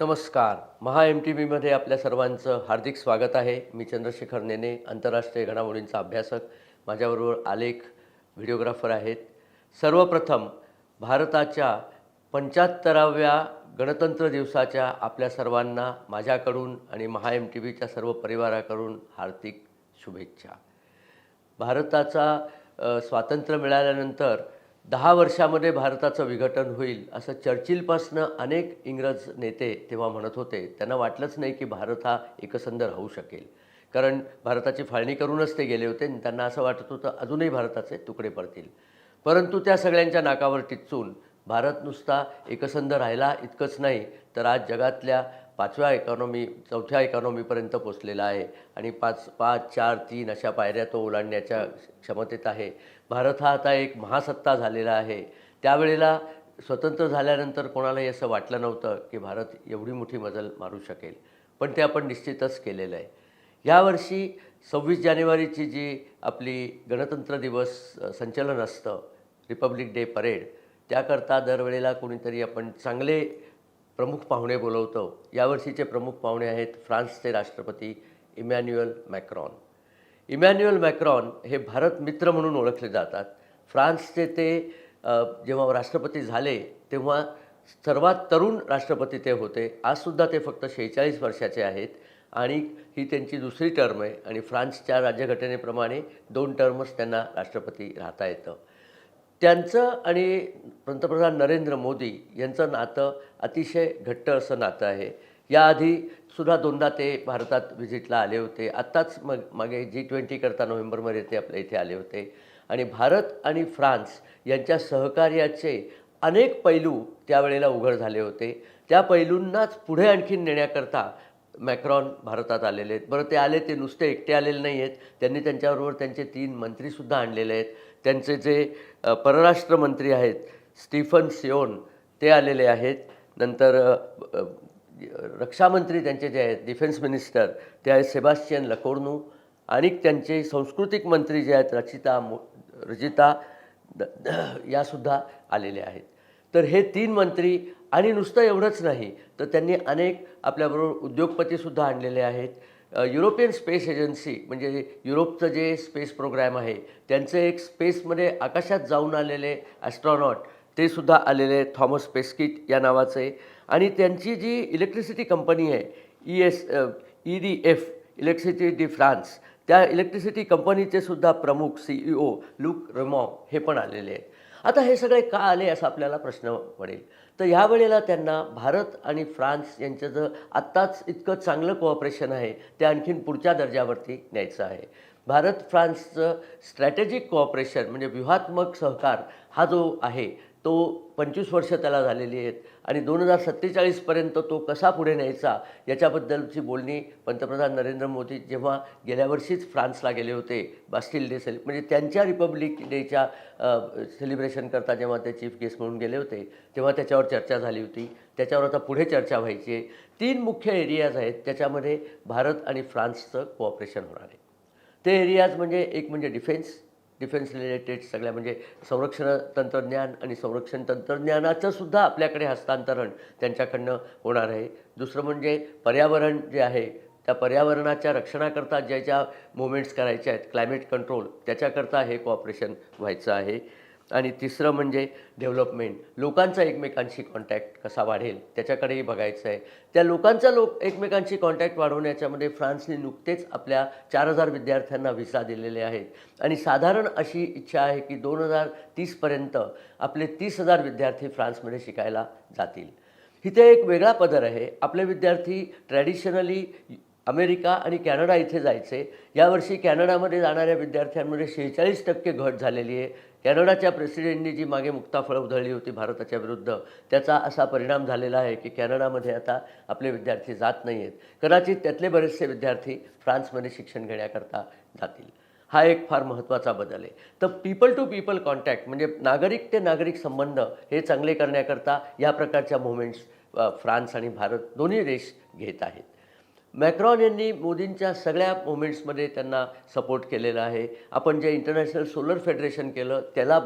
नमस्कार. महा M T व्हीमध्ये आपल्या सर्वांचं हार्दिक स्वागत आहे. मी चंद्रशेखर नेने आंतरराष्ट्रीय घडामोडींचा अभ्यासक. माझ्याबरोबर आलेख व्हिडिओग्राफर आहेत. सर्वप्रथम भारताच्या पंच्याहत्तराव्या गणतंत्र दिवसाच्या आपल्या सर्वांना माझ्याकडून आणि महा एम टी व्हीच्या सर्व परिवाराकडून हार्दिक शुभेच्छा. भारताचा स्वातंत्र्य मिळाल्यानंतर दहा वर्षामध्ये भारताचं विघटन होईल असं चर्चिलपासनं अनेक इंग्रज नेते तेव्हा म्हणत होते. त्यांना वाटलंच नाही की भारत हा एकसंध राहू शकेल. कारण भारताची फाळणी करूनच ते गेले होते. आणि त्यांना असं वाटत होतं अजूनही भारताचे तुकडे पडतील. परंतु त्या सगळ्यांच्या नाकावर टिचून भारत नुसता एकसंध राहिला इतकंच नाही तर आज जगातल्या पाचव्या इकॉनॉमी चौथ्या इकॉनॉमीपर्यंत पोचलेला आहे. आणि पाच पाच चार तीन अशा पायऱ्या तो ओलांडण्याच्या क्षमतेत आहे. भारत हा आता एक महासत्ता झालेला आहे. त्यावेळेला स्वतंत्र झाल्यानंतर कोणालाही असं वाटलं नव्हतं की भारत एवढी मोठी मजल मारू शकेल. पण ते आपण निश्चितच केलेलं आहे. यावर्षी सव्वीस जानेवारीची जी आपली गणतंत्र दिवस संचलन असतं रिपब्लिक डे परेड त्याकरता दरवेळेला कोणीतरी आपण चांगले प्रमुख पाहुणे बोलवतो. यावर्षीचे प्रमुख पाहुणे आहेत फ्रान्सचे राष्ट्रपती इमॅन्युअल मॅक्रॉन. इमॅन्युअल मॅक्रॉन हे भारत मित्र म्हणून ओळखले जातात. फ्रान्सचे ते जेव्हा राष्ट्रपती झाले तेव्हा सर्वात तरुण राष्ट्रपती ते होते. आजसुद्धा ते फक्त शेहेचाळीस वर्षाचे आहेत आणि ही त्यांची दुसरी टर्म आहे आणि फ्रान्सच्या राज्यघटनेप्रमाणे दोन टर्मच त्यांना राष्ट्रपती राहता येतं. त्यांचं आणि पंतप्रधान नरेंद्र मोदी यांचं नातं अतिशय घट्ट असं नातं आहे. याआधी सुद्धा दोनदा ते भारतात व्हिजिटला आले होते. आत्ताच मग मागे जी ट्वेंटी करता नोव्हेंबरमध्ये ते आपल्या इथे आले होते. आणि भारत आणि फ्रान्स यांच्या सहकार्याचे अनेक पैलू त्यावेळेला उघड झाले होते. त्या पैलूंनाच पुढे आणखीन नेण्याकरता मॅक्रॉन भारतात आलेले आहेत. बरं ते आले ते नुसते एकटे आलेले नाही आहेत त्यांनी त्यांच्याबरोबर त्यांचे तीन मंत्रीसुद्धा आणलेले आहेत. त्यांचे जे परराष्ट्र मंत्री आहेत स्टीफन सिओन ते आलेले आहेत. नंतर रक्षामंत्री त्यांचे जे आहेत डिफेन्स मिनिस्टर ते आहेत सेबास्टियन लकोर्नू आणि त्यांचे सांस्कृतिक मंत्री जे आहेत रचिता मो रजिता द- यासुद्धा आलेले आहेत. तर हे तीन मंत्री आणि नुसतं एवढंच नाही तर त्यांनी अनेक आपल्याबरोबर उद्योगपतीसुद्धा आणलेले आहेत. युरोपियन स्पेस एजन्सी म्हणजे युरोपचं जे स्पेस प्रोग्रॅम आहे त्यांचे एक स्पेसमध्ये आकाशात जाऊन आलेले ॲस्ट्रॉनॉट ते सुद्धा आलेले थॉमस पेस्किट या नावाचे. आणि त्यांची जी इलेक्ट्रिसिटी कंपनी आहे E S E D F electricity de France त्या इलेक्ट्रिसिटी कंपनीचे सुद्धा प्रमुख C E O Luc Remont हे पण आलेले आहेत. आता हे सगळे का आले असा आपल्याला प्रश्न पडेल. तर ह्यावेळेला त्यांना भारत आणि फ्रान्स यांचं जर आत्ताच इतकं चांगलं कोऑपरेशन आहे ते आणखीन पुढच्या दर्जावरती न्यायचं आहे. भारत फ्रान्सचं स्ट्रॅटेजिक कोऑपरेशन म्हणजे व्यूहात्मक सहकार हा जो आहे तो पंचवीस वर्ष त्याला झालेली आहेत. आणि दोन हजार सत्तेचाळीसपर्यंत तो कसा पुढे न्यायचा याच्याबद्दलची बोलणी पंतप्रधान नरेंद्र मोदी जेव्हा गेल्या वर्षीच फ्रान्सला गेले होते बास्टिल डे सेलि म्हणजे त्यांच्या रिपब्लिक डेच्या सेलिब्रेशन करता जेव्हा ते चीफ गेस्ट म्हणून गेले होते तेव्हा त्याच्यावर चर्चा झाली होती. त्याच्यावर आता पुढे चर्चा व्हायची आहे. तीन मुख्य एरियाज आहेत त्याच्यामध्ये भारत आणि फ्रान्सचं कोऑपरेशन होणार आहे. ते एरियाज म्हणजे एक म्हणजे डिफेन्स डिफेन्स रिलेटेड सगळ्या म्हणजे संरक्षण तंत्रज्ञान आणि संरक्षण तंत्रज्ञानाचं सुद्धा आपल्याकडे हस्तांतरण त्यांच्याकडनं होणार आहे. दुसरं म्हणजे पर्यावरण जे आहे त्या पर्यावरणाच्या रक्षणाकरता ज्या ज्या मुवमेंट्स करायच्या आहेत क्लायमेट कंट्रोल त्याच्याकरता हे कॉपरेशन व्हायचं आहे. आणि तिसरं म्हणजे डेव्हलपमेंट. लोकांचा एकमेकांशी कॉन्टॅक्ट कसा वाढेल त्याच्याकडेही बघायचं आहे त्या लोकांचा लोक एकमेकांशी कॉन्टॅक्ट वाढवण्याच्यामध्ये फ्रान्सने नुकतेच आपल्या चार हजार विद्यार्थ्यांना व्हिसा दिलेले आहेत. आणि साधारण अशी इच्छा आहे की दोन हजार तीसपर्यंत आपले तीस हजार विद्यार्थी फ्रान्समध्ये शिकायला जातील. इथे एक वेगळा पदर आहे. आपले विद्यार्थी ट्रॅडिशनली अमेरिका आणि कॅनडा इथे जायचे. यावर्षी कॅनडामध्ये जाणाऱ्या विद्यार्थ्यांमध्ये शेहेचाळीस टक्के घट झालेली आहे. कॅनडाच्या प्रेसिडेंटनी जी मागे मुक्ताफळं उधळली होती भारताच्या विरुद्ध त्याचा असा परिणाम झालेला आहे की कॅनडामध्ये आता आपले विद्यार्थी जात नाही आहेत कदाचित त्यातले बरेचसे विद्यार्थी फ्रान्समध्ये शिक्षण घेण्याकरता जातील. हा एक फार महत्त्वाचा बदल आहे. तर पीपल टू पीपल कॉन्टॅक्ट म्हणजे नागरिक ते नागरिक संबंध हे चांगले करण्याकरता या प्रकारच्या मुवमेंट्स फ्रान्स आणि भारत दोन्ही देश घेत आहेत. मॅक्रॉन यांनी मोदींच्या सगळ्या मुवमेंट्समध्ये त्यांना सपोर्ट केलेला आहे. आपण जे इंटरनॅशनल सोलर फेडरेशन केलं त्याला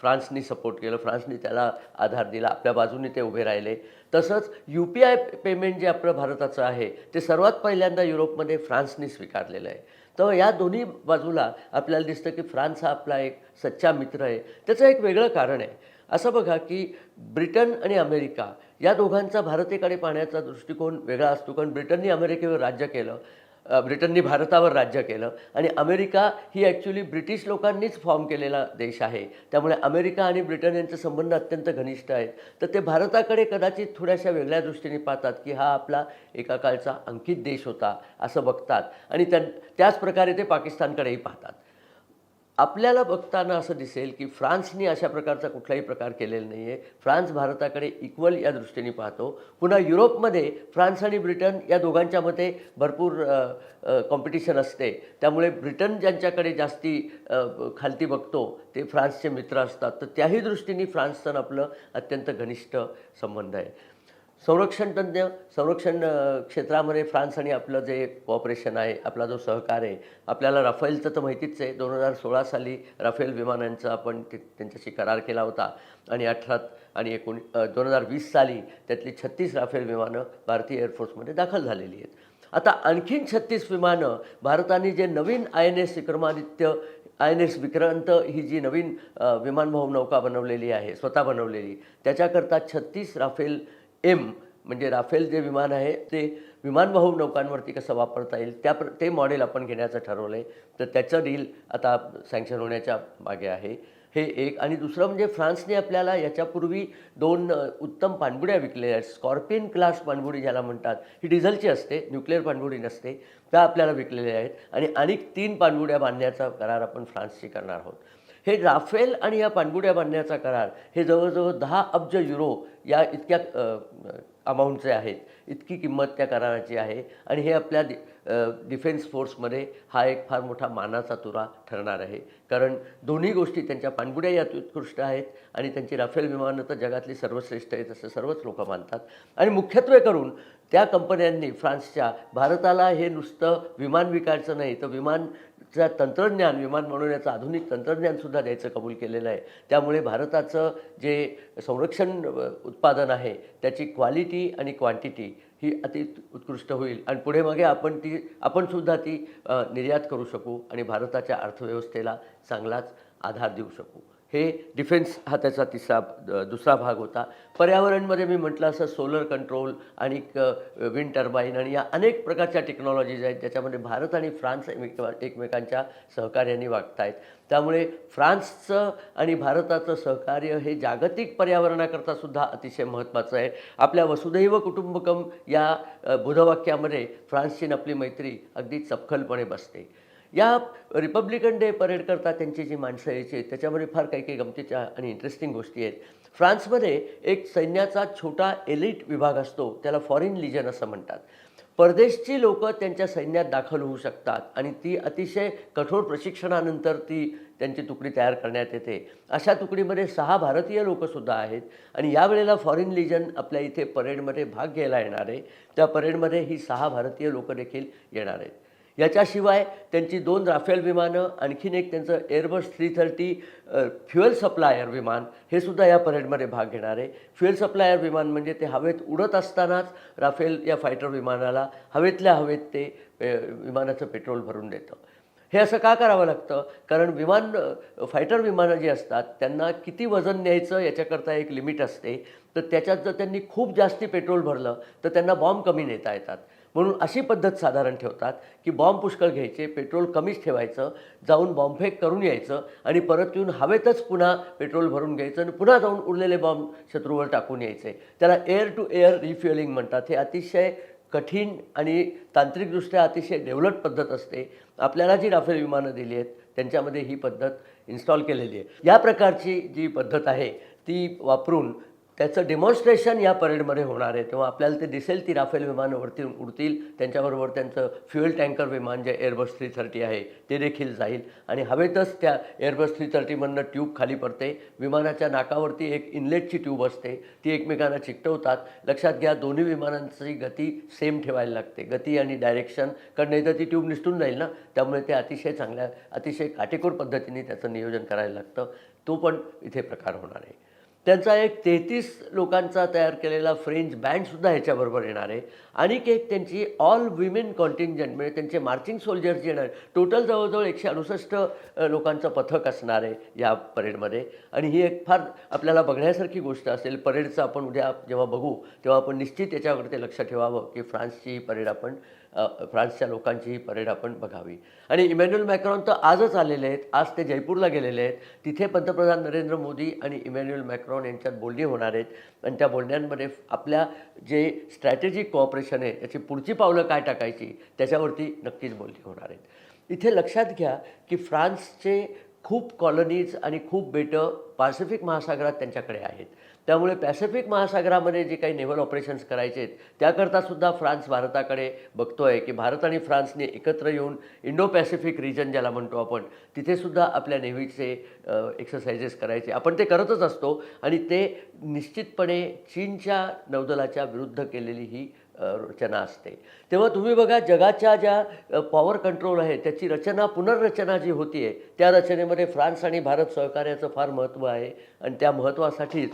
फ्रान्सनी सपोर्ट केलं फ्रान्सनी त्याला आधार दिला आपल्या बाजूने ते उभे राहिले. तसंच यू पी आय पेमेंट जे आपलं भारताचं आहे ते सर्वात पहिल्यांदा युरोपमध्ये फ्रान्सनी स्वीकारलेलं आहे. तर या दोन्ही बाजूला आपल्याला दिसतं की फ्रान्स हा आपला एक सच्चा मित्र आहे. त्याचं एक वेगळं कारण आहे. असं बघा की ब्रिटन आणि अमेरिका या दोघांचा भारतेकडे पाहण्याचा दृष्टिकोन वेगळा असतो. कारण ब्रिटननी अमेरिकेवर राज्य केलं ब्रिटननी भारतावर राज्य केलं आणि अमेरिका ही ॲक्च्युली ब्रिटिश लोकांनीच फॉर्म केलेला देश आहे. त्यामुळे अमेरिका आणि ब्रिटन यांचे संबंध अत्यंत घनिष्ठ आहेत. तर ते भारताकडे कदाचित थोड्याशा वेगळ्या दृष्टीने पाहतात की हा आपला एका काळचा अंकित देश होता असं बघतात आणि त्या त्याच प्रकारे ते पाकिस्तानकडेही पाहतात. आपल्याला बघताना असं दिसेल की फ्रान्सनी अशा प्रकारचा कुठलाही प्रकार केलेला नाही आहे फ्रान्स भारताकडे इक्वल या दृष्टीने पाहतो. पुन्हा युरोपमध्ये फ्रान्स आणि ब्रिटन या दोघांच्यामध्ये भरपूर कॉम्पिटिशन असते. त्यामुळे ब्रिटन ज्यांच्याकडे जास्ती खालती बघतो ते फ्रान्सचे मित्र असतात. तर त्याही दृष्टीने फ्रान्सचं आपलं अत्यंत घनिष्ठ संबंध आहे. संरक्षण तज्ज्ञ संरक्षण क्षेत्रामध्ये फ्रान्स आणि आपलं जे कॉपरेशन आहे आपला जो सहकार आहे आपल्याला राफेलचं तर माहितीच आहे. दोन हजार सोळा साली राफेल विमानांचा आपण ते त्यांच्याशी करार केला होता. आणि अठरा आणि एकोणी दोन हजार वीस साली त्यातली छत्तीस राफेल विमानं भारतीय एअरफोर्समध्ये दाखल झालेली आहेत. आता आणखीन छत्तीस विमानं भारताने जे नवीन I N S Vikramaditya I N S Vikrant ही जी नवीन अ, विमानवाहू नौका बनवलेली आहे स्वतः बनवलेली त्याच्याकरता छत्तीस राफेल एम म्हणजे राफेल जे विमान आहे ते विमानवाहू नौकांवरती कसं वापरता येईल त्या प्र ते मॉडेल आपण घेण्याचं ठरवलं आहे तर त्याचं डील आता सँक्शन होण्याच्या मागे आहे. हे एक. आणि दुसरं म्हणजे फ्रान्सने आपल्याला याच्यापूर्वी दोन उत्तम पाणबुड्या विकलेल्या आहेत. स्कॉर्पियन क्लास पाणबुडी ज्याला म्हणतात ही डिझेलची असते न्यूक्लिअर पाणबुडी नसते त्या आपल्याला विकलेल्या आहेत. आणि आणिक तीन पाणबुड्या बांधण्याचा करार आपण फ्रान्सशी करणार आहोत. हे राफेल आणि या पाणबुड्या बांधण्याचा करार हे जवळजवळ दहा अब्ज युरो या इतक्या अमाऊंटचे आहेत. इतकी किंमत त्या कराराची आहे. आणि हे आपल्या दि डिफेन्स फोर्समध्ये हा एक फार मोठा मानाचा तुरा ठरणार आहे. कारण दोन्ही गोष्टी त्यांच्या पाणबुड्या यात उत्कृष्ट आहेत आणि त्यांची राफेल विमानं तर जगातली सर्वश्रेष्ठ आहेत असं सर्वच लोक मानतात. आणि मुख्यत्वे करून त्या कंपन्यांनी फ्रान्सच्या भारताला हे नुसतं विमान विकायचं नाही तर विमान चा तंत्रज्ञान विमान बनवण्याचं आधुनिक तंत्रज्ञानसुद्धा द्यायचं कबूल केलेलं आहे. त्यामुळे भारताचं जे संरक्षण उत्पादन आहे त्याची क्वालिटी आणि क्वांटिटी ही अति उत्कृष्ट होईल. आणि पुढे मागे आपण ती आपणसुद्धा ती निर्यात करू शकू आणि भारताच्या अर्थव्यवस्थेला चांगलाच आधार देऊ शकू. हे डिफेन्स हा त्याचा तिसरा दुसरा भाग होता. पर्यावरणमध्ये मी म्हटलं असं सोलर कंट्रोल आणि विंड टर्बाईन आणि या अनेक प्रकारच्या टेक्नॉलॉजीज आहेत ज्याच्यामध्ये भारत आणि फ्रान्स एकमेक एकमेकांच्या सहकार्याने वागत आहेत त्यामुळे फ्रान्सचं आणि भारताचं सहकार्य हे जागतिक पर्यावरणाकरता सुद्धा अतिशय महत्त्वाचं आहे. आपल्या वसुधैव कुटुंबकम या बुधवाक्यामध्ये फ्रान्सची आणि आपली मैत्री अगदी चपखलपणे बसते. या रिपब्लिकन डे परेड करता त्यांची जी माणसं यायची आहेत त्याच्यामध्ये फार काही काही गमतीच्या आणि इंटरेस्टिंग गोष्टी आहेत. फ्रान्समध्ये एक सैन्याचा छोटा एलिट विभाग असतो त्याला फॉरेन लिजन असं म्हणतात. परदेशची लोकं त्यांच्या सैन्यात दाखल होऊ शकतात आणि ती अतिशय कठोर प्रशिक्षणानंतर ती त्यांची तुकडी तयार करण्यात येते. अशा तुकडीमध्ये सहा भारतीय लोकंसुद्धा आहेत आणि यावेळेला फॉरेन लिजन आपल्या इथे परेडमध्ये भाग घ्यायला येणार आहे. त्या परेडमध्ये ही सहा भारतीय लोकं देखील येणार आहेत. याच्याशिवाय त्यांची दोन राफेल विमानं आणखीन एक त्यांचं Airbus three thirty fuel supplier विमान हे सुद्धा या परेडमध्ये भाग घेणार आहे. फ्युएल सप्लायर विमान म्हणजे ते हवेत उडत असतानाच राफेल या फायटर विमानाला हवेतल्या हवेत ते विमानाचं पेट्रोल भरून देतं. हे असं का करावं लागतं? कारण विमान फायटर विमानं जी असतात त्यांना किती वजन न्यायचं याच्याकरता एक लिमिट असते. तर त्याच्यात जर त्यांनी खूप जास्ती पेट्रोल भरलं तर त्यांना बॉम्ब कमी नेता येतात. म्हणून अशी पद्धत साधारण ठेवतात की बॉम्ब पुष्कळ घ्यायचे पेट्रोल कमीच ठेवायचं जाऊन बॉम्बफेक करून यायचं आणि परत येऊन हवेतच पुन्हा पेट्रोल भरून घ्यायचं आणि पुन्हा जाऊन उरलेले बॉम्ब शत्रूवर टाकून यायचे. त्याला एअर टू एअर रिफ्युएलिंग म्हणतात. हे अतिशय कठीण आणि तांत्रिकदृष्ट्या अतिशय डेव्हलप पद्धत असते. आपल्याला जी राफेल विमानं दिली आहेत त्यांच्यामध्ये ही पद्धत इन्स्टॉल केलेली आहे. या प्रकारची जी पद्धत आहे ती वापरून त्याचं डेमॉन्स्ट्रेशन या परेडमध्ये होणार आहे. तेव्हा आपल्याला ते दिसेल ती राफेल विमानं वरती उडतील. त्यांच्याबरोबर त्यांचं फ्युएल टँकर विमान जे एअरबस थ्री थर्टी आहे ते देखील जाईल. आणि हवेतच त्या एअरबस थ्री थर्टीमधनं ट्यूब खाली पडते. विमानाच्या नाकावरती एक इनलेटची ट्यूब असते. ती एकमेकांना चिकटवतात. लक्षात घ्या दोन्ही विमानांची गती सेम ठेवायला लागते. गती आणि डायरेक्शन कारण नाही तर ती ट्यूब निसटून जाईल ना. त्यामुळे ते अतिशय चांगल्या अतिशय काटेकोर पद्धतीने त्याचं नियोजन करायला लागतं. तो पण इथे प्रकार होणार आहे. त्यांचा एक तेहतीस लोकांचा तयार केलेला फ्रेंच बँडसुद्धा ह्याच्याबरोबर येणार आहे. आणि एक त्यांची ऑल विमेन कॉन्टिंजंट म्हणजे त्यांचे मार्चिंग सोल्जर्स येणार. टोटल जवळजवळ एकशे अडुसष्ट लोकांचं पथक असणार आहे या परेडमध्ये. आणि ही एक फार आपल्याला बघण्यासारखी गोष्ट असेल परेडचं आपण उद्या जेव्हा बघू तेव्हा आपण निश्चित याच्यावरती लक्ष ठेवावं की फ्रान्सची परेड आपण फ्रान्सच्या लोकांची ही परेड आपण बघावी. आणि इमॅन्युअल मॅक्रॉन तर आजच आलेले आहेत. आज ते जयपूरला गेलेले आहेत. तिथे पंतप्रधान नरेंद्र मोदी आणि इमॅन्युअल मॅक्रॉन यांच्यात बोलणी होणार आहेत. आणि त्या बोलण्यांमध्ये आपल्या जे स्ट्रॅटेजिक कॉपरेशन आहे त्याची पुढची पावलं काय टाकायची त्याच्यावरती नक्कीच बोलणी होणार आहेत. इथे लक्षात घ्या की फ्रान्सचे खूप कॉलनीज आणि खूप बेटं पॅसिफिक महासागरात त्यांच्याकडे आहेत. त्यामुळे पॅसिफिक महासागरामध्ये जे काही नेव्हल ऑपरेशन्स करायचे आहेत त्याकरता सुद्धा फ्रान्स भारताकडे बघतो आहे की भारत आणि फ्रान्सने एकत्र येऊन इंडो पॅसिफिक रिजन ज्याला म्हणतो आपण तिथेसुद्धा आपल्या नेव्हीचे एक्सरसाइजेस करायचे. आपण ते करतच असतो आणि ते निश्चितपणे चीनच्या नौदलाच्या विरुद्ध केलेली ही रचना असते. तेव्हा तुम्ही बघा जगाच्या ज्या पॉवर कंट्रोल आहे त्याची रचना पुनर्रचना जी होती आहे त्या रचनेमध्ये फ्रान्स आणि भारत सहकार्याचं फार महत्त्व आहे. आणि त्या महत्त्वासाठीच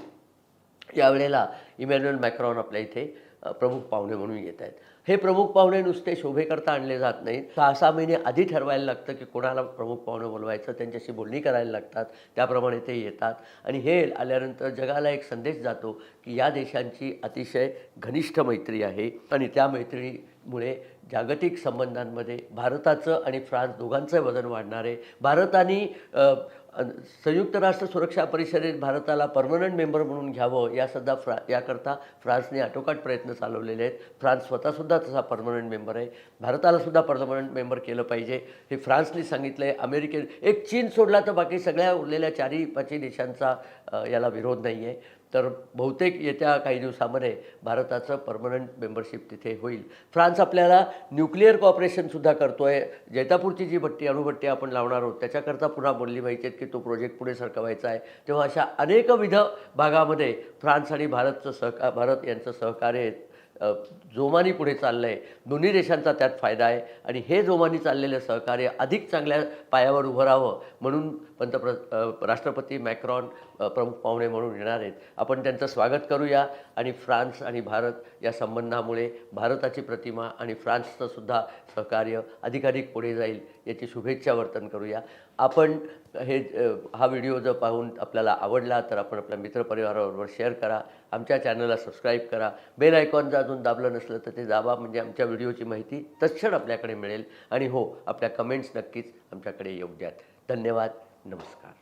यावेळेला इमॅन्युअल मॅक्रॉन आपल्या इथे प्रमुख पाहुणे म्हणून येत आहेत. हे प्रमुख पाहुणे नुसते शोभेकरता आणले जात नाहीत. सहा सहा महिने आधी ठरवायला लागतं की कोणाला प्रमुख पाहुणे बोलवायचं त्यांच्याशी बोलणी करायला लागतात त्याप्रमाणे ते येतात. आणि हे आल्यानंतर जगाला एक संदेश जातो की या देशांची अतिशय घनिष्ठ मैत्री आहे. आणि त्या मैत्रीमुळे जागतिक संबंधांमध्ये भारताचं आणि फ्रान्स दोघांचं वजन वाढणार आहे. भारत आणि अ, अ, संयुक्त राष्ट्र सुरक्षा परिषदेत भारताला परमनंट मेंबर म्हणून घ्यावं यासुद्धा फ्रा याकरता फ्रान्सने आटोकाट प्रयत्न चालवलेले आहेत. फ्रान्स स्वतःसुद्धा तसा परमनंट मेंबर आहे. भारतालासुद्धा परमनंट मेंबर केलं पाहिजे. हे फ्रान्सने सांगितलं आहे अमेरिकेने एक चीन सोडला तर बाकी सगळ्या उरलेल्या चारही पाचही देशांचा याला विरोध नाही आहे तर बहुतेक येत्या काही दिवसामध्ये भारताचं परमनंट मेंबरशिप तिथे होईल. फ्रान्स आपल्याला न्यूक्लिअर कॉपरेशनसुद्धा करतो आहे जैतापूरची जी भट्टी अणुभट्टी आपण लावणार आहोत त्याच्याकरता पुन्हा बोलली पाहिजेत की तो प्रोजेक्ट पुढे सरकवायचा आहे. तेव्हा अशा अनेकविध भागामध्ये फ्रान्स आणि भारतचं सहका भारत यांचं सहकार्य जोमानी पुढे चाललं आहे दोन्ही देशांचा त्यात फायदा आहे. आणि हे जोमानी चाललेलं सहकार्य अधिक चांगल्या पायावर उभं राहावं म्हणून पंतप्र राष्ट्रपती मॅक्रॉन प्रमुख पाहुणे म्हणून येणार आहेत. आपण त्यांचं स्वागत करूया आणि फ्रान्स आणि भारत या संबंधामुळे भारताची प्रतिमा आणि फ्रान्सचं सुद्धा सहकार्य अधिकाधिक पुढे जाईल याची शुभेच्छा वर्तन करूया. आपण हे हा व्हिडिओ जर पाहून आपल्याला आवडला तर आपण आपल्या मित्रपरिवाराबरोबर शेअर करा आमच्या चॅनलला सबस्क्राईब करा. बेल आयकॉन जर अजून दाबलं नसलं तर ते दाबा म्हणजे आमच्या व्हिडिओची माहिती तत्क्षण आपल्याकडे मिळेल. आणि हो आपल्या कमेंट्स नक्कीच आमच्याकडे येऊ द्यात. धन्यवाद नमस्कार.